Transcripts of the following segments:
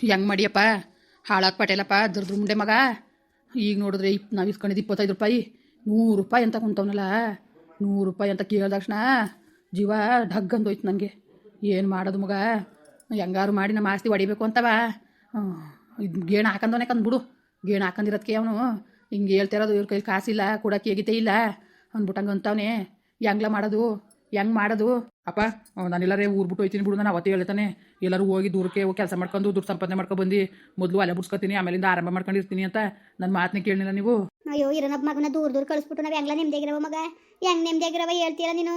ಹೆಂಗೆ ಮಾಡಿಯಪ್ಪ? ಹಾಳಾಗಿ ಪಟೇಲಪ್ಪ, ದುರ್ದ್ರ ಮುಂಡೆ ಮಗ. ಈಗ ನೋಡಿದ್ರೆ ಇಪ್ ನಾವು ಇಸ್ಕೊಂಡಿದ್ದು ಇಪ್ಪತ್ತೈದು ರೂಪಾಯಿ. ನೂರು ರೂಪಾಯಿ ಅಂತ ಕುಂತವನಲ್ಲ. ನೂರು ರೂಪಾಯಿ ಅಂತ ಕೇಳಿದ ತಕ್ಷಣ ಜೀವ ಢಗ್ ಅಂದೋಯ್ತು ನನಗೆ ಏನು ಮಾಡೋದು ಮಗ? ಹೆಂಗಾರು ಮಾಡಿ ನಮ್ಮ ಆಸ್ತಿ ಹೊಡಿಬೇಕು ಅಂತವ. ಇದು ಗೇಣು ಹಾಕಂದವನೇ ಕಂದ್ಬಿಡು ಗೇಣು ಹಾಕಂದಿರೋದಕ್ಕೆ ಅವನು. ಹಿಂಗೆ ಹೇಳ್ತಿರೋದು ಇವ್ರ ಕೈಲಿ ಕಾಸಿಲ್ಲ ಕೂಡ ಕೇಗಿತೇ ಇಲ್ಲ ಅಂದ್ಬಿಟ್ಟಂಗೆ ಅಂತವನೇ. ಹೆಂಗ್ಲ ಮಾಡೋದು? ಹೆಂಗೆ ಮಾಡೋದು? ಅಪ್ಪ ನಾನು ಎಲ್ಲರೇ ಊರು ಬಿಟ್ಟು ಹೋಯ್ತೀನಿ ಬಿಡು ನಾನು ಅವತ್ತೇ ಹೇಳ್ತಾನೆ. ಎಲ್ಲರೂ ಹೋಗಿ ದೂರಕ್ಕೆ ಹೋಗಿ ಕೆಲಸ ಮಾಡ್ಕೊಂಡು ದುಡ್ಡು ಸಂಪಾದನೆ ಮಾಡ್ಕೊಂಡು ಬಂದು. ಮೊದಲು ಅಲೆ ಬಿಡ್ಸ್ಕೊತೀನಿ ಆಮೇಲಿಂದ ಆರಂಭ ಮಾಡ್ಕೊಂಡಿರ್ತೀನಿ ಅಂತ ನನ್ನ ಮಾತನ್ನ ಕೇಳಿಲ್ಲ ನೀವು? ಅಯ್ಯೋ ಇರೋನಪ್ಪ ಮಗನ ದೂರ ದೂರ ಕಳಿಸ್ಬಿಟ್ಟು ನಾವು ಹೆಂಗ್ಲ ನೆಮ್ಮದಿಯಾಗಿರವ ಮಗ? ಹೆಂಗ್ ನೆಮ್ಮದಿಯಾಗಿರವ ಹೇಳ್ತೀರ ನೀನು?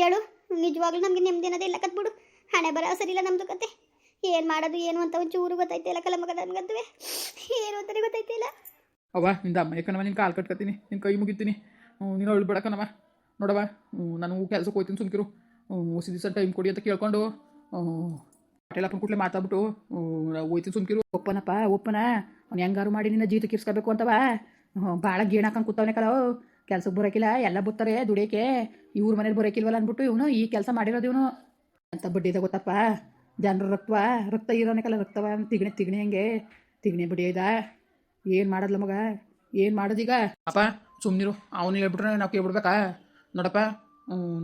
ಹೇಳು. ನಿಜವಾಗ್ಲೂ ನಮಗೆ ನೆಮ್ಮದಿ ಅನ್ನೋದೇ ಇಲ್ಲ ಕತ್ಬಿಡು. ಹಣೆ ಬರೋ ಸರಿ ಇಲ್ಲ ನಮ್ದು ಕತೆ. ಏನು ಮಾಡೋದು ಏನು ಅಂತ ಒಂಚೂರು ಗೊತ್ತೈತೆ ಇಲ್ಲ ಕಲ ಮಗ ನನ್ಗಂತೂ ಏನು ಅಂತಲೇ ಗೊತ್ತೈತೆ ಇಲ್ಲ? ಅವ್ವ ನಿಂದ ಅಮ್ಮ ಯಾಕನವ ನಿನ್ನ ಕಾಲು ಕಟ್ಕೊತೀನಿ ನಿನ್ನ ಕೈ ಮುಗಿತೀನಿ. ನೀನು ಅಳು ಬಿಡಕನವ ನೋಡವ ನಾನು ಕೆಲ್ಸಕ್ಕೆ ಹೋಗ್ತೀನಿ ಸುಮ್ಕಿರು. ಹೊಸ ದಿವಸ ಟೈಮ್ ಕೊಡಿ ಅಂತ ಕೇಳ್ಕೊಂಡು ಪಟೇಲಪ್ಪನ ಕೂಡಲೇ ಮಾತಾಡ್ಬಿಟ್ಟು ಹೋಯ್ತೀನಿ ಸುಮ್ಕಿರು. ಒಪ್ಪನಪ್ಪ ಒಪ್ಪನ. ಅವ್ನು ಹೆಂಗಾರು ಮಾಡಿ ನಿನ್ನ ಜೀತ ಕಿರ್ಸ್ಕೋಬೇಕು ಅಂತವ. ಭಾಳ ಗೇಣ್ ಹಾಕೊಂಡು ಕೂತವನೆ ಕಲೋ ಕೆಲ್ಸಕ್ಕೆ ಬರೋಕಿಲ್ಲ ಎಲ್ಲ ಬರ್ತಾರೆ ದುಡಿಯೋಕೆ ಇವ್ರ ಮನೇಲಿ ಬರೋಕಿಲ್ವಲ್ಲ ಅಂದ್ಬಿಟ್ಟು ಇವನು ಈ ಕೆಲಸ ಮಾಡಿರೋದು ಇವನು. ಅಂತ ಬಡ್ಡಿ ಇದೆ ಗೊತ್ತಪ್ಪ. ಜನರ ರಕ್ತವ ರಕ್ತ ಇರೋನಕಲ್ಲ ರಕ್ತವ. ತಿಗಣೆ ತಿಗಣೆ ಹಂಗೆ. ತಿಗಣೆ ಬಡ್ಡಿ ಇದ. ಏನು ಮಾಡೋದ್ಲ ಮಗ? ಏನು ಮಾಡೋದೀಗ? ಅಪ್ಪ ಸುಮ್ಮನಿರು ಅವನು ಹೇಳ್ಬಿಟ್ರೆ ನಾವು ಕೇಳ್ಬಿಡ್ಬೇಕಾ? ನೋಡಪ್ಪ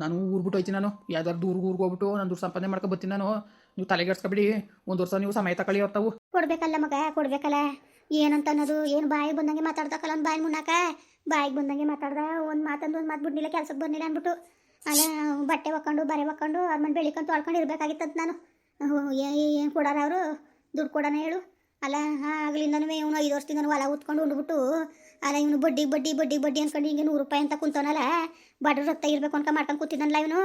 ನಾನು ಊರು ಬಿಟ್ಟು ಹೋಯ್ತೀನಿ ನಾನು. ಯಾವ್ದಾರು ದೂರ ಊರಿಗೆ ಹೋಗ್ಬಿಟ್ಟು ನಾನು ದುಡ್ಡು ಸಂಪಾದನೆ ಮಾಡ್ಕೊ ಬರ್ತೀನಿ ನಾನು. ನೀವು ತಲೆಗೆಡ್ಸ್ಕೊಬಿಡಿ ಒಂದು ವರ್ಷ ನೀವು ಸಮಯ ತಕಳಿ ಹೊರ್ತಾವು ಕೊಡ್ಬೇಕಲ್ಲ ಮಗ, ಕೊಡ್ಬೇಕಲ್ಲ. ಏನಂತ ಅನ್ನೋದು, ಏನು ಬಾಯಿಗೆ ಬಂದಂಗೆ ಮಾತಾಡ್ತಕ್ಕಲ್ಲ ಒಂದು ಬಾಯಿ ಮುನ್ನಾಕ ಬಾಯಿಗೆ ಬಂದಂಗೆ ಮಾತಾಡ್ದ, ಒಂದು ಮಾತಂದು ಒಂದು ಮಾತು ಬಿಡ್ಲಿಲ್ಲ ಕೆಲ್ಸಕ್ಕೆ ಬರ್ನಿಲ್ಲ ಅಂದ್ಬಿಟ್ಟು ಅಲ್ಲ, ಬಟ್ಟೆ ಒಕ್ಕೊಂಡು, ಬರೆ ಒಕ್ಕೊಂಡು ಅವ್ರ ಮನೆ ಬೆಳಿಕೊಂಡು ತೊಳ್ಕೊಂಡು ಇರ್ಬೇಕಾಗಿತ್ತಂತ ನಾನು. ಏನು ಕೊಡಾರ ಅವರು? ದುಡ್ಡು ಕೊಡೋಣ ಹೇಳು. ಅಲ್ಲ ಆಗ್ಲಿಂದನೂ ಇವನು ಐದು ವರ್ಷದಿಂದ ಹೊಲ ಉತ್ಕೊಂಡು ಉಂಡ್ಬಿಟ್ಟು ಅಲ್ಲ ಇವನು ಬಡ್ಡಿ ಬಡ್ಡಿ ಬಡ್ಡಿ ಬಡ್ಡಿ ಅನ್ಕೊಂಡು ಹಿಂಗೆ ನೂರು ರೂಪಾಯಿ ಅಂತ ಕುಂತವನಲ್ಲ? ಬಡವ್ರ ರಕ್ತ ಇರ್ಬೇಕು ಅನ್ಕ ಮಾಡ್ಕೊಂಡು ಕೂತಿದ್ದಾನಲ್ಲ ಇವನು?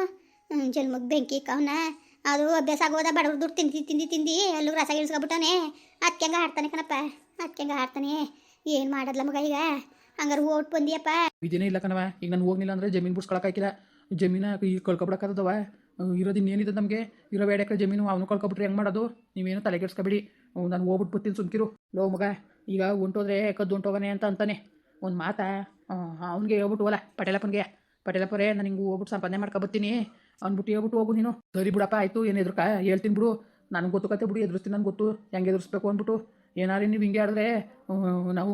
ಜನ್ಮಕ್ಕೆ ಬೆಂಕಿ ಕವನ ಅದು ಅಭ್ಯಾಸ ಆಗೋದ, ಬಡವ್ರ ದುಡ್ಡು ತಿಂದು ತಿಂದು ತಿಂದು ಎಲ್ಲೂ ರಸ ಇಳಿಸ್ಕೊಬಿಟ್ಟಾನೆ ಅದಕ್ಕೆ ಹಂಗೆ ಆಡ್ತಾನೆ ಕಣಪ್ಪ ಅದಕ್ಕೆ ಹಂಗೆ ಆಡ್ತಾನೆ ಏನು ಮಾಡೋದ್ಲ ಮಗ ಈಗ? ಹಂಗಾರೆ ಓಟ್ ಬಂದಿಯಪ್ಪ. ಇದೇನೇ ಇಲ್ಲ ಕಣವ ಈಗ ನಾನು ಹೋಗ್ಲಿಲ್ಲ ಅಂದರೆ ಜಮೀನು ಬಿಡ್ಸ್ಕೊಳಕ್ಕಾಗಿಲ್ಲ ಜಮೀನ ಈಗ ಕಳ್ಕೊಬಿಡಕ್ಕತ್ತದವ ಇರೋದು ನಮಗೆ? ಇರೋ ಎಕರೆ ಜಮೀನು, ಅವನು ಕಳ್ಕೊಬಿಟ್ರೆ ಹೆಂಗೆ ಮಾಡೋದು? ನೀವೇನು ತಲೆಗೆಡ್ಸ್ಕೊಬೇಡಿ. ನಾನು ಹೋಗ್ಬಿಟ್ಟು ಬರ್ತೀನಿ ಸುಮ್ಕಿರು. ಲೋ ಮಗ. ಈಗ ಹೊಂಟೋದ್ರೆ ಕದ್ದು ಹೊಂಟೋಗನೆ ಅಂತ ಅಂತಾನೆ. ಒಂದು ಮಾತಾ ಅವ್ನಿಗೆ ಹೇಳ್ಬಿಟ್ಟು ಹೋಲ ಪಟೇಲಪ್ಪನಿಗೆ, ಪಟೇಲಪ್ಪರೇ, ನಾನು ಹಿಂಗೆ ಹೋಗ್ಬಿಟ್ಟು ಸಂಪಾದನೆ ಮಾಡ್ಕೊಬತ್ತೀನಿ ಅಂದ್ಬಿಟ್ಟು ಹೇಳ್ಬಿಟ್ಟು ಹೋಗು ನೀನು. ಸರಿ ಬಿಡಪ್ಪ, ಆಯಿತು, ಏನು ಎದುರ್ಕ ಹೇಳ್ತೀನಿ ಬಿಡು. ನನಗೆ ಗೊತ್ತು ಕತೆ ಬಿಡು, ಎದುರಿಸ್ತೀನಿ ನನಗೆ ಗೊತ್ತು. ಹೆಂಗೆ ಎದುರಿಸ್ಬೇಕು? ಅಂದ್ಬಿಟ್ಟು, ಏನಾರು ನೀವು ಹಿಂಗೆ ಆಡಿದ್ರೆ ನಾವು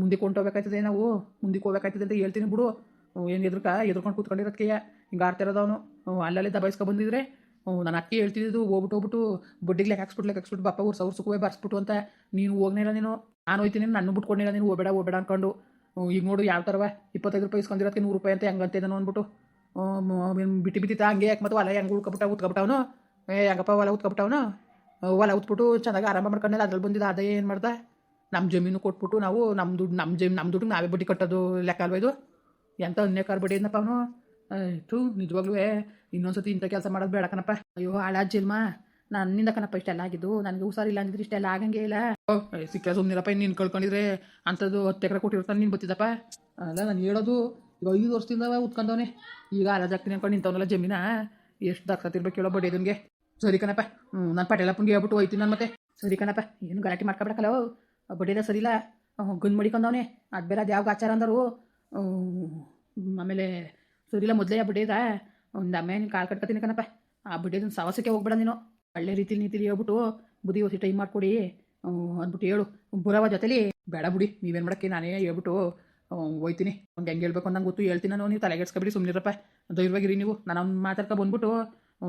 ಮುಂದಕ್ಕೆ ಹೊಂಟೋಗ್ಬೇಕಾಯ್ತದೆ ನಾವು. ಮುಂದಕ್ಕೆ ಹೋಗ್ಬೇಕಾಯ್ತದೆ ಅಂತ ಹೇಳ್ತೀನಿ ಬಿಡು. ಏನು ಎದ್ರಕ? ಎದ್ರಕೊಂಡು ಕೂತ್ಕೊಂಡಿರೋದಕ್ಕೆ ಹಿಂಗೆ ಆಡ್ತಿರೋದು ಅವನು. ಅಲ್ಲಲ್ಲೇ ದಬಾಯಿಸ್ಕೊ ಬಂದಿದ್ರೆ ನಾನು ಅಕ್ಕಿ ಹೇಳ್ತಿದ್ದು ಹೋಗ್ಬಿಟ್ಟು ಹೋಗ್ಬಿಟ್ಟು ಬಡ್ಡಿಗೆ ಹಾಕ್ಸ್ಬಿಟ್ಟು ಲೆಕ್ಕ ಹಾಕ್ಸ್ಬಿಟ್ಟು ಬಪ್ಪ ಊರು ಸಾವಿರ ಸುಖವೇ ಬರ್ಸ್ಬಿಟ್ಟು ಅಂತ ನೀನು ಹೋಗ್ನಿಲ್ಲ ನೀನು. ನಾನು ಹೋಯ್ತೀನಿ ನನ್ನ ಬಿಟ್ಕೊಂಡಿಲ್ಲ ನೀನು, ಹೋಗಬೇಡ ಹೋಗಬೇಡ ಅನ್ಕೊಂಡು. ಈಗ ನೋಡು ಯಾವ ಥರವ ಇಪ್ಪತ್ತೈದು ರೂಪಾಯಿ ಇಸ್ಕೊಂಡಿರೋದಕ್ಕೆ ನೂರು ರೂಪಾಯಿ ಅಂತ ಹೆಂಗಂತೆ ನಾನು ಅಂದ್ಬಿಟ್ಟು. ಬಿಟ್ಟು ಬಿಟ್ಟಿತ್ತ ಹಂಗೆ ಯಾಕೆ ಮತ್ತು ಹೊಲ ಹೆಂಗೆ ಉಳ್ಕೊಬಿಟ್ಟ, ಉತ್ಕೊಬಿಟ್ಟವನು? ಏ, ಹೆಂಗಪ್ಪ ಹೊಲ ಉತ್ಕೊಬಿಟ್ಟವನು? ಹೊಲ ಉತ್ಬಿಟ್ಟು ಚೆನ್ನಾಗಿ ಆರಾಮ ಮಾಡ್ಕೊಂಡೆಲ್ಲ ಅದ್ರಲ್ಲಿ ಬಂದಿದ್ದ ಅದೇ ಏನು ಮಾಡ್ದೆ? ನಮ್ಮ ಜಮೀನು ಕೊಟ್ಬಿಟ್ಟು ನಾವು ನಮ್ಮ ದುಡ್ಡು ನಮ್ಮ ಜಮೀನು ನಮ್ಮ ದುಡ್ಡು ನಾವೇ ಬಡ್ಡಿ ಕಟ್ಟೋದು ಲೆಕ್ಕ ಅಲ್ವಾ ಇದು? ಎಂಥ ಅನ್ಯಕಾರ ಬಡ್ಡಿ ಏನಪ್ಪ ಅವನು? ಆಯ್ತು ನಿಜವಾಗ್ಲೂ ಇನ್ನೊಂದ್ಸತಿ ಇಂಥ ಕೆಲಸ ಮಾಡೋದು ಬೇಡ ಕಣಪ್ಪ. ಅಯ್ಯೋ ಹಾಳಾಜಿಲ್ಮ ನನ್ನಿಂದ ಕಣಪ್ಪ, ಇಷ್ಟೆಲ್ಲ ಆಗಿದ್ದು. ನನಗೆ ಹುಷಾರಿಲ್ಲ ಅಂದಿದ್ರೆ ಇಷ್ಟೆಲ್ಲ ಆಗಂಗೆ ಇಲ್ಲ. ಸಿಕ್ಕ ಸುಮ್ಮನಿರಪ್ಪ ನೀನು ಕಳ್ಕೊಂಡಿದ್ರೆ ಅಂಥದ್ದು ಹತ್ತು ಎಕರೆ ಕೊಟ್ಟಿರ್ತಾನೆ ನೀನು ಬತ್ತಿದ್ದಪ್ಪ ಅಲ್ಲ, ನಾನು ಹೇಳೋದು, ಈಗ ಐದು ವರ್ಷದಿಂದ ಉತ್ಕೊಂಡವನೇ. ಈಗ ಹಾಳಾಜಾಗ್ತೀನಿ ಜಾಗ್ತೀನಿ ಅನ್ಕೊಂಡು ನಿಂತವನಲ್ಲ ಜಮೀನ. ಎಷ್ಟು ದಕ್ಷತೆ ಇರ್ಬೇಕು ಹೇಳೋ ಬಡ್ಡಿ ಇದನ್ಗೆ. ಸರಿ ಕಣಪ್ಪ. ಹ್ಞೂ ನಾನು ಪಟೇಲಪ್ಪನಿಗೆ ಹೇಳ್ಬಿಟ್ಟು ಹೋಯ್ತೀನಿ ನಾನು ಮತ್ತೆ. ಸರಿ ಕಣಪ್ಪ, ಏನು ಗಲಾಟೆ ಮಾಡ್ಕೊಬಿಡಕಲ್ಲ ಬಡ್ಡಿದ ಸರಿಲ್ಲ ಗುನ್ ಮಡಿಕೊಂಡವನೆ. ಅದು ಬೇರೆ ಅದು ಯಾವಾಗ ಆಚಾರ ಅಂದರು. ಆಮೇಲೆ ಸರಿಲ್ಲ ಮೊದಲೇ ಬಡ್ಡಿದ ಒಂದು ಅಮ್ಮೆ ನೀನು ಕಾಲು ಕಟ್ಕೊತೀನಿ ಕಣಪ್ಪ. ಆ ಬಡ್ಡಿದ ಸವಾಸಕ್ಕೆ ಹೋಗ್ಬೇಡ ನೀನು. ಒಳ್ಳೆ ರೀತಿಲಿ ನೀತಿಲಿ ಹೇಳ್ಬಿಟ್ಟು ಬುದ್ಧಿ ಹೊಸಿ ಟೈಮ್ ಮಾಡಿಕೊಡಿ. ಅಂದ್ಬಿಟ್ಟು ಹೇಳು. ಬುರವ ಜೊತೆಲಿ ಬೇಡ ಬಿಡಿ ನೀವೇನು ಮಾಡೋಕ್ಕೆ? ನಾನೇ ಹೇಳ್ಬಿಟ್ಟು ಹೋಯ್ತೀನಿ. ಒಂದು ಹೆಂಗೆ ಹೇಳ್ಬೇಕು ನಂಗೆ ಗೊತ್ತು ಹೇಳ್ತೀನಿ ನಾನು. ನೀವು ತಲೆಗೆಡ್ಸ್ಕೊಬಿಡಿ ಸುಮ್ಮನಿರಪ್ಪ ಧೈರ್ಯವಾಗಿರಿ ನೀವು. ನಾನು ಅವ್ನು ಮಾತಾಡ್ಕೊ ಬಂದ್ಬಿಟ್ಟು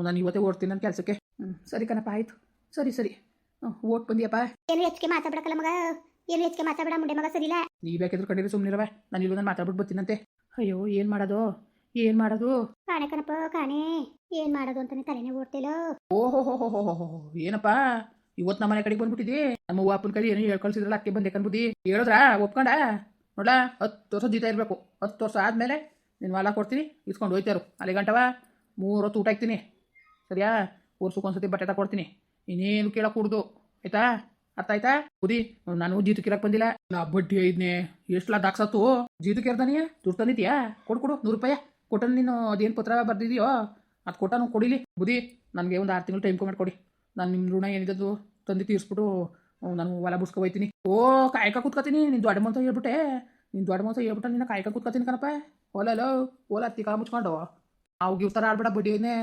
ನಾನು ಇವತ್ತೇ ಓಡ್ತೀನಿ ನನ್ನ ಕೆಲಸಕ್ಕೆ. ಸರಿ ಕಣಪ್ಪ ಆಯಿತು. ಸರಿ ಸರಿ. ಓಟ್ ಬಂದಿಯಪ್ಪ. ಏನು ಹೆಚ್ಚಿಗೆ ಮಾತಾಡ್ಬೇಕಲ್ಲ ಮಗ? ಏನು ಹೆಚ್ಚಿಗೆ ಮಾತಾಡ್ಬೇಡ ಮುಂಡೆ ಮಗ ಸರಿಲ್ಲ ನೀವು ಬೇಕಿದ್ರು ಕಂಡಿರಿ ಸುಮ್ಮನಿರವ ನಾನು ಇವಾಗ ನಾನು ಮಾತಾಡ್ಬಿಟ್ಟು ಬರ್ತೀನಂತೆ. ಅಯ್ಯೋ ಏನು ಮಾಡೋದು? ಏನು ಮಾಡೋದು? ಕಾಣೆ ಕಣಪ್ಪ ಕಾಣೆ. ಏನ್ ಮಾಡೋದು ಅಂತಾನೆ ತಲೆನೇ ಓಡ್ತಿಲ್ಲ ಓಹೋ ಏನಪ್ಪ? ಇವತ್ತು ನಮ್ಮ ಮನೆ ಕಡೆಗೆ ಬಂದ್ಬಿಟ್ಟಿದಿ? ನಮ್ಮ ಅವ್ವ ಅಪ್ಪನ ಕಡೆ ಏನೋ ಹೇಳ್ಕೊಳ್ಸಿದ್ರಲ್ಲ ಅಕ್ಕಿ ಬಂದೆ ಕನ್ಬುದಿ ಹೇಳಿದ್ರ? ಒಪ್ಕೊಂಡ? ನೋಡ ಹತ್ತು ವರ್ಷ ಜೀತ ಇರಬೇಕು. ಹತ್ತು ವರ್ಷ ಆದ್ಮೇಲೆ ನಿನ್ ಹೊಲ ಕೊಡ್ತೀನಿ. ಇಸ್ಕೊಂಡು ಹೋಯ್ತಾರು. ಅಲ್ಲಿ ಗಂಟವ ಮೂರು ಹೊತ್ತು ಊಟ ಹಾಕ್ತೀನಿ ಸರಿಯಾ? ವರ್ಷಕ್ಕೊಂದ್ಸತಿ ಬಟ್ಟೆ ಕೊಡ್ತೀನಿ. ಇನ್ನೇನು ಕೇಳಕ್ಕೆ ಕೂಡ್ದು ಆಯ್ತಾ? ಅರ್ಥ ಆಯ್ತಾ? ಬುದಿ ನಾನು ಜೀತು ಕೇಳಕ್ ಬಂದಿಲ್ಲ. ನಾ ಬಡ್ಡಿ ಐದ್ನೇ. ಎಷ್ಟು ಲಾ ದಾಕ್ಸತ್ತು ಜೀತು ಕೇರ್ದಾನಿಯಾ ದುಡ್ಡು ತಂದಿದ್ಯಾ? ಕೊಡು ಕೊಡು ನೂರು ರೂಪಾಯಿ. ಕೊಟ್ಟನು ನೀನು ಅದೇನು ಪತ್ರ ಬರ್ದಿದೆಯೋ? ಅದು ನಾವು ಕೊಡಿಲಿ. ಬುದಿ ನನಗೆ ಒಂದು ಆರು ತಿಂಗಳು ಟೈಮ್ ಕೊಡಿ ನಾನು ನಿಮ್ಮ ಋಣ ಏನಿದ್ದು ತಂದು ತೀರಿಸ್ಬಿಟ್ಟು ನಾನು ಹೊಲ ಬುಸ್ಕೊ ಹೋಯ್ತೀನಿ. ಓ, ಕಾಯ್ಕ ಕೂತ್ಕೊತೀನಿ. ನೀನು ದೊಡ್ಡ ಮಂತ ಹೇಳ್ಬಿಟ್ಟೆ. ನೀನು ದೊಡ್ಡ ಮಂತ ಹೇಳ್ಬಿಟ್ಟು ನಿನ್ನ ಕಾಯ್ಕ ಕೂತ್ಕೊತೀನಿ ಕಣಪ್ಪ. ಓಲ ಹೊಲ ತಿಕ್ಕ ಮುಚ್ಕೊಂಡು. ಅವು ಇವ್ ಥರ ಆಡ್ಬೇಡ ಬಡ್ಡಿನೇ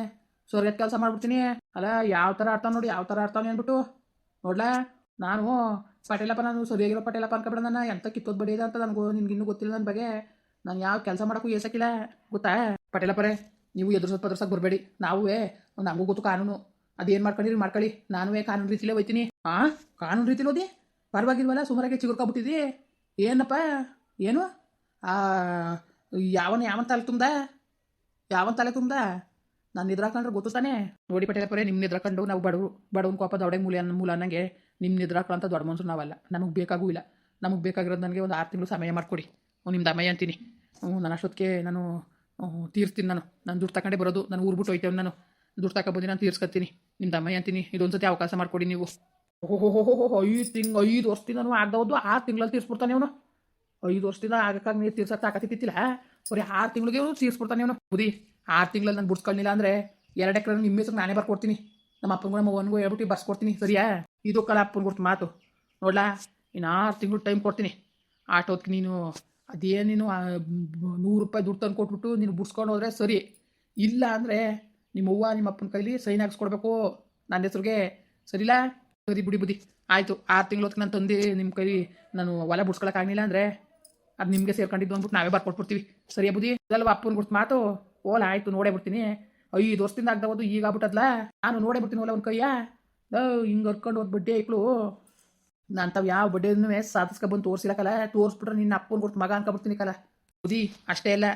ಸ್ವರ್ಗದ ಕೆಲಸ ಮಾಡ್ಬಿಡ್ತೀನಿ. ಅಲ್ಲ, ಯಾವ ಥರ ಆಡ್ತಾವ ನೋಡಿ, ಯಾವ ಥರ ಆಡ್ತಾನೆ ಅಂದ್ಬಿಟ್ಟು. ನೋಡ್ಲಾ? ನಾನು ಪಟೇಲಪ್ಪ, ನಾನು ಸರಿಯಾಗಿರೋ ಪಟೇಲಪ್ಪ ಅನ್ಕೊಬಿಡ ನಾನು ಎಂತ ಕಿತ್ತೋದ್ ಬಡಿಯದ ಅಂತ ನನಗೂ ನಿನ್ಗಿನ್ನೂ ಗೊತ್ತಿಲ್ಲ ನನ್ನ ಬಗ್ಗೆ. ನಾನು ಯಾವ ಕೆಲಸ ಮಾಡೋಕ್ಕೂ ಏಸಕ್ಕಿಲ್ಲ ಗೊತ್ತಾ? ಪಟೇಲಪ್ಪರೇ ನೀವು ಎದುರ್ಸೋದು ಪದರ್ಸಕ್ಕೆ ಬರಬೇಡಿ. ನಾವೇ ನಮಗೂ ಗೊತ್ತು ಕಾನೂನು. ಅದೇನು ಮಾಡ್ಕೊಂಡಿರಿ ಮಾಡ್ಕೊಳ್ಳಿ ನಾನುವೇ ಕಾನೂನು ರೀತಿಲೇ ಹೋಯ್ತೀನಿ. ಆ? ಕಾನೂನು ರೀತಿಲಿ ಓದಿ ಪರವಾಗಿಲ್ವಲ್ಲ ಸುಮಾರಾಗಿ ಚಿಗುರ್ಕೊಬಿಟ್ಟಿದ್ದಿ ಏನಪ್ಪ? ಏನು? ಯಾವನ ಯಾವನ್ ತಲೆ ತುಂಬ್ದ? ಯಾವನ್ ತಲೆ ತುಂಬ್ದ? ನಾನು ನಿದ್ರಾಕೊಂಡ್ರೆ ಗೊತ್ತು ತಾನೇ? ನೋಡಿ ಪರೇ ನಿಮ್ಮ ನಿದ್ರಾಕೊಂಡು ನಾವು ಬಡವರು, ಬಡವನ್ ಕೋಪ ದೊಡ್ಡ ಮೂಲ ಅನ್ನ ಮೂಲ ಅನ್ನಂಗೆ ನಿಮ್ಮ ನಿದ್ರಾಕೊಂಡಂತ ದೊಡ್ಡ ಮನುಷ್ಯರು ನಾವಲ್ಲ. ನಮಗೆ ಬೇಕಾಗೂ ಇಲ್ಲ. ನಮಗೆ ಬೇಕಾಗಿರೋದು ನನಗೆ ಒಂದು ಆರು ತಿಂಗಳು ಸಮಯ ಮಾಡಿಕೊಡಿ. ನಿಮ್ದು ಅಮ್ಮಯ್ಯ ಅಂತೀನಿ ನಾನು ಅಷ್ಟೊತ್ತಿಗೆ ನಾನು ತೀರ್ಸ್ತೀನಿ ನಾನು. ನಾನು ದುಡ್ಡು ತಗೊಂಡೇ ಬರೋದು. ನಾನು ಊರು ಬಿಟ್ಟು ಹೋಯ್ತೇವೆ ನಾನು. ದುಡ್ಡು ತಗೊಬಂದು ನಾನು ತೀರ್ಸ್ಕೊತೀನಿ ನಿಮ್ಮ ಅಮ್ಮಯ್ಯ ಅಂತೀನಿ ಇದೊಂದು ಸತಿ ಅವಕಾಶ ಮಾಡಿಕೊಡಿ ನೀವು. ಓಹೋ ಐದು ತಿಂಗ್, ಐದು ವರ್ಷದಿಂದ ನಾನು ಆಗ್ದವದ್ದು ಆರು ತಿಂಗಳಲ್ಲಿ ತೀರ್ಸ್ಬಿಡ್ತಾನೆ ಅವನು. ಐದು ವರ್ಷದಿಂದ ಆಗಕ್ಕಾಗಿ ನೀರು ತೀರ್ಸಕ್ಕೆ ತಾಕತ್ತಿತ್ತಿಲ್ಲ ಬರೀ ಆರು ತಿಂಗಳಿಗೆ ಅವನು ತೀರ್ಸ್ಬಿಡ್ತಾನೆ ಅವನು. ಬುದಿ ಆರು ತಿಂಗಳಲ್ಲಿ ನಾನು ಬಿಡ್ಸ್ಕೊಳ್ಳಿಲ್ಲ ಅಂದರೆ ಎರಡು ಎಕರೆ ನಿಮ್ಮ ಹೆಸರು ನಾನೇ ಬರ್ಕೊಡ್ತೀನಿ. ನಮ್ಮ ಅಪ್ಪನಿಗೂ ನಮ್ಮ ಅವ್ವನಿಗೂ ಹೇಳ್ಬಿಟ್ಟು ಬರ್ಸ್ಕೊಡ್ತೀನಿ ಸರಿಯಾ? ಇದು ಕಲ ಅಪ್ಪನ ಗುರ್ತು ಮಾತು. ನೋಡ್ಲಾ ಇನ್ನು ಆರು ತಿಂಗಳು ಟೈಮ್ ಕೊಡ್ತೀನಿ. ಆಟೋದ್ಕೆ ನೀನು ಅದೇನು ನೀನು ನೂರು ರೂಪಾಯಿ ದುಡ್ಡು ತಂದು ಕೊಟ್ಬಿಟ್ಟು ನೀನು ಬಿಡ್ಸ್ಕೊಂಡು ಹೋದ್ರೆ ಸರಿ. ಇಲ್ಲ ಅಂದರೆ ನಿಮ್ಮ ಅವ್ವ ನಿಮ್ಮ ಅಪ್ಪನ ಕೈಲಿ ಸೈನ್ ಹಾಕ್ಸ್ಕೊಡ್ಬೇಕು. ನನ್ನ ಹೆಸ್ರಿಗೆ ಸರಿಲ್ಲ ಸರಿ ಬಿಡಿ ಬಿಡಿ. ಆಯಿತು, ಆರು ತಿಂಗಳು ಹೊತ್ತಿಗೆ ನಾನು ತಂದು ನಿಮ್ಮ ಕೈಲಿ ನಾನು ಹೊಲ ಬಿಡ್ಸ್ಕೊಳಕ್ಕಾಗಲಿಲ್ಲ ಅಂದರೆ ಅದು ನಿಮಗೆ ಸೇರ್ಕೊಂಡಿದ್ದು ಅಂದ್ಬಿಟ್ಟು ನಾವೇ ಬರ್ಕೊಟ್ಬಿಡ್ತೀವಿ ಸರಿ ಬುದ್ಧಿ? ಅದಲ್ವ ಅಪ್ಪನ ಗುರ್ತು ಮಾತು? ಓಲ, ಆಯಿತು, ನೋಡೇ ಬಿಡ್ತೀನಿ. ಐದು ವರ್ಷದಿಂದ ಆಗ್ದವದು ಈಗ ಆಗ್ಬಿಟ್ಟದ್ಲ? ನಾನು ನೋಡೇ ಬಿಡ್ತೀನಿ ಓಲ ಒಂದು ಕೈಯ ಹಿಂಗೆ ಹರ್ಕೊಂಡು ಹೋದ್ ಬಡ್ಡಿ ಐಕ್ಳು. ನಾನು ತಾವು ಯಾವ ಬಡ್ಡಿನೂ ಸಾಧಿಸ್ಕೊಬಂದು ತೋರಿಸಿಲ್ಲಕಲ್ಲ ತೋರಿಸ್ಬಿಟ್ರೆ ನಿನ್ನ ಅಪ್ಪನ ಗುರ್ತು ಮಗ ಅನ್ಕೊಬಿಡ್ತೀನಿ ಕಲ. ಉದಿ ಅಷ್ಟೇ ಇಲ್ಲ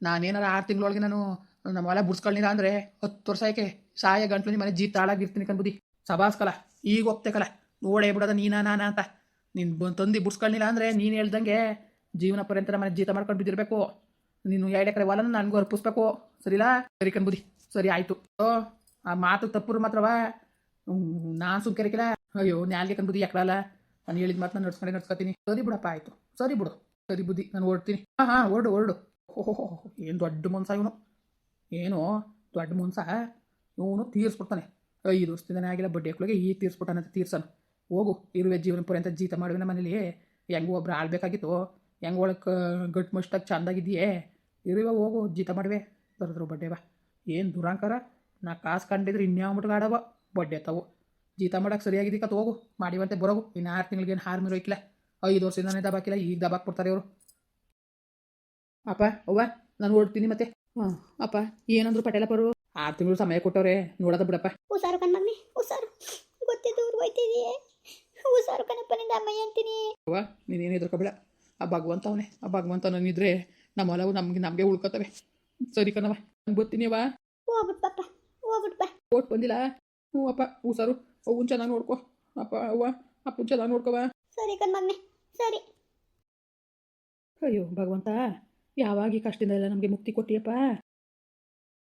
ನಾನೇನಾರ ಆರು ತಿಂಗಳೊಳಗೆ ನಾನು ನಮ್ಮ ಹೊಲ ಬಿಡ್ಸ್ಕೊಳ್ಳಿಲ್ಲ ಅಂದರೆ ಹತ್ತು ವರ್ಷ ಆಯ್ಕೆ. ಸಾಯ ಗಂಟ್ಲು ನಿಮ್ಮ ಮನೆ ಜೀತ ತಾಳಾಗಿರ್ತೀನಿ ಕನ್ಬುದಿ ಸಭಾಸ್ಕಲ ಈಗ ಹೋಗ್ತೆ ಕಲ. ನೋಡೇ ಬಿಡೋದ ನೀನಾ ನಾನಾ ಅಂತ. ನೀನು ಬಂದು ತಂದು ಬಿಡ್ಸ್ಕೊಳ್ಳಿಲ್ಲ ಅಂದರೆ ನೀನು ಹೇಳ್ದಂಗೆ ಜೀವನ ಪರ್ಯಂತ ಮನೆ ಜೀತ ಮಾಡ್ಕೊಂಡು ಬಿದ್ದಿರಬೇಕು. ನೀನು ಎರಡು ಎಕರೆ ಹೊಲನ ನನಗೂ ಅರ್ಪಿಸ್ಬೇಕು. ಸರಿಲಾ? ಸರಿ ಕನ್ಬುದಿ ಸರಿ, ಆಯಿತು. ಆ ಮಾತು ತಪ್ಪರು ಮಾತ್ರವಾ? ನಾನು ಸುಮ್ಕೆರಿಕಿಲ್ಲ ಅಯ್ಯೋ ನ್ಯಾಲ್ಗೆ ಬುದ್ಧಿ ಯಾಕಲ್ಲ ನಾನು ಹೇಳಿದ ಮಾತು ನಾನು ನಡ್ಸ್ಕೊಂಡೆ, ನಡ್ಸ್ಕೊತೀನಿ. ಸರಿ ಬಿಡಪ್ಪ, ಆಯಿತು. ಸರಿ ಬಿಡು. ಸರಿ ಬುದ್ಧಿ, ನಾನು ಓಡ್ತೀನಿ. ಹಾಂ ಹಾಂ, ಓಡು ಓಡು. ಓಹೋ ಏನು ದೊಡ್ಡ ಮನ್ಸ ಇವನು? ಏನು ದೊಡ್ಡ ಮನ್ಸ. ಇವನು ತೀರಿಸ್ಬಿಡ್ತಾನೆ. ಐದು ವರ್ಷದಿಂದನೇ ಆಗಿಲ್ಲ, ಬಡ್ಡಿ ಹಾಕ್ಳಿಗೆ ಈ ತೀರಿಸ್ಬಿಟ್ಟಾನಂತ, ತೀರ್ಸನು. ಹೋಗು, ಇರುವೆ ಜೀವನ ಪರ್ಯಂತ ಜೀತ ಮಾಡುವೆ ನಮ್ಮ ಮನೇಲಿ. ಹೆಂಗೂ ಒಬ್ರು ಆಳ್ಬೇಕಾಗಿತ್ತು. ಹೆಂಗೆ ಒಳಗೆ ಗಟ್ಟು ಮುಷ್ಟಾಗಿ ಚಂದಾಗಿದೆಯೇ ಇರುವೆ, ಹೋಗು, ಜೀತ ಮಾಡುವೆ. ಬರೋದ್ರು ಬಡ್ಡೆ ಬಾ. ಏನು ದುರಾಂಕಾರ. ನಾ ಕಾಸು ಕಂಡಿದ್ರೆ ಇನ್ಯಾವ ಮಟ್ಗೆ ಆಡವ ಬಡ್ಡೆ ತಾವು ಜೀತ ಮಾಡಕ್ಕೆ ಸರಿಯಾಗಿದ್ದಕ್ಕ ಹೋಗು ಮಾಡಿವಂತೆ ಬರೋಗು. ಇನ್ನು ಆರು ತಿಂಗಳಿಗೆ ಏನು ಹಾರು ಇಕ್ಕಿಲ್ಲ ಐದು ವರ್ಷದಿಂದನೇ ದಬಾಕಿಲ್ಲ ಈಗ ದಬಾಕ್ ಕೊಡ್ತಾರೆ ಅವರು ಅಪ್ಪ ಅವ್ವ ನಾನು ಓಡ್ತೀನಿ ಮತ್ತೆ. ಹಾಂ ಅಪ್ಪ ಏನಂದ್ರು ಪಟೇಲಪ್ಪರು ಆರು ತಿಂಗಳು ಸಮಯ ಕೊಟ್ಟವ್ರೆ ನೋಡೋದ ಬಿಡಪ್ಪ. ಹುಷಾರು ಕಣ್ಮಗ್ನಿ ಹುಷಾರು. ಗೊತ್ತಿದ್ದು ಊರು ಹೋಯ್ತಿದೀಯೇ. ಹುಷಾರು ಕಣಪ್ಪ ನಿಂದ ಅಮ್ಮಯ್ಯ ಅಂತೀನಿ. ಅವ್ವ ನೀನೇನು ಹೆದರ್ಕೋಬೇಡ ಆ ಭಗವಂತ ಅವನೇ ಆ ಭಗವಂತ ನನ್ನಿದ್ರೆ ನಮ್ಮ ಹೊಲವು ನಮ್ಗೆ ನಮಗೆ ಉಳ್ಕೊತವೆ. ಸರಿ ಕಣವ ನಾನು ಬರ್ತೀನಿ ಅವ ಹೋಗ್ಬಿಟ್ ಪಾಪ ಹೋಗ್ಬಿಟ್ ಬಾ. ಓಟ್ ಬಂದಿಲ್ಲ. ಹ್ಞೂ ಅಪ್ಪ ಹುಷಾರು ಅವ್ವನ್ ಚೆನ್ನಾಗಿ ನೋಡ್ಕೋ. ಅಪ್ಪ ಅವ್ವ ಅಪ್ಪನ ಚೆನ್ನಾಗಿ ನೋಡ್ಕೊವ ಸರಿ ಕಣ್ಮಗ್ನೆ ಸರಿ. ಅಯ್ಯೋ ಭಗವಂತ ಯಾವಾಗ ಈ ಕಷ್ಟದಿಂದ ಎಲ್ಲ ನಮಗೆ ಮುಕ್ತಿ ಕೊಟ್ಟಿಯಪ್ಪ?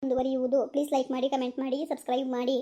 ಮುಂದುವರಿಯುವುದು. ಪ್ಲೀಸ್ ಲೈಕ್ ಮಾಡಿ ಕಮೆಂಟ್ ಮಾಡಿ ಸಬ್ಸ್ಕ್ರೈಬ್ ಮಾಡಿ.